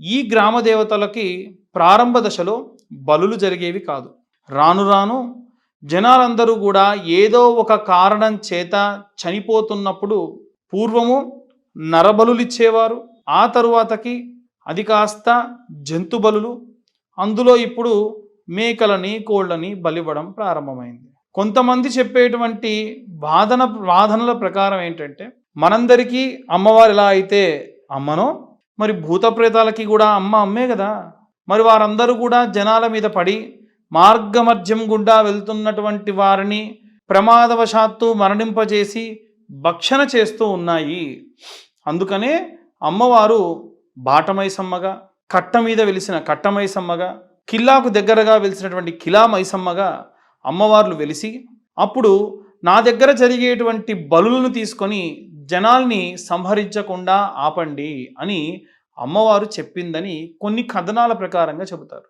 ఈ గ్రామ దేవతలకి ప్రారంభ దశలో బలులు జరిగేవి కాదు. రాను రాను జనాలందరూ కూడా ఏదో ఒక కారణం చేత చనిపోతున్నప్పుడు పూర్వము నరబలులిచ్చేవారు. ఆ తరువాతకి అది కాస్త జంతు బలులు. అందులో ఇప్పుడు మేకలని కోళ్ళని బలివ్వడం ప్రారంభమైంది. కొంతమంది చెప్పేటువంటి వాదన వాదనల ప్రకారం ఏంటంటే మనందరికీ అమ్మవారు ఎలా అయితే అమ్మనో మరి భూత ప్రేతాలకి కూడా అమ్మ అమ్మే కదా. మరి వారందరూ కూడా జనాల మీద పడి మార్గమధ్యం గుండా వెళ్తున్నటువంటి వారిని ప్రమాదవశాత్తు మరణింపజేసి భక్షణ చేస్తూ ఉన్నాయి. అందుకనే అమ్మవారు బాటమైసమ్మగా కట్ట మీద వెలిసిన కట్టమైసమ్మగా కిల్లాకు దగ్గరగా వెలిసినటువంటి కిలా మైసమ్మగా అమ్మవార్లు వెలిసి అప్పుడు నా దగ్గర జరిగేటువంటి బలులను తీసుకొని జనాల్ని సంహరించకుండా ఆపండి అని అమ్మవారు చెప్పిందని కొన్ని కథనాల ప్రకారంగా చెబుతారు.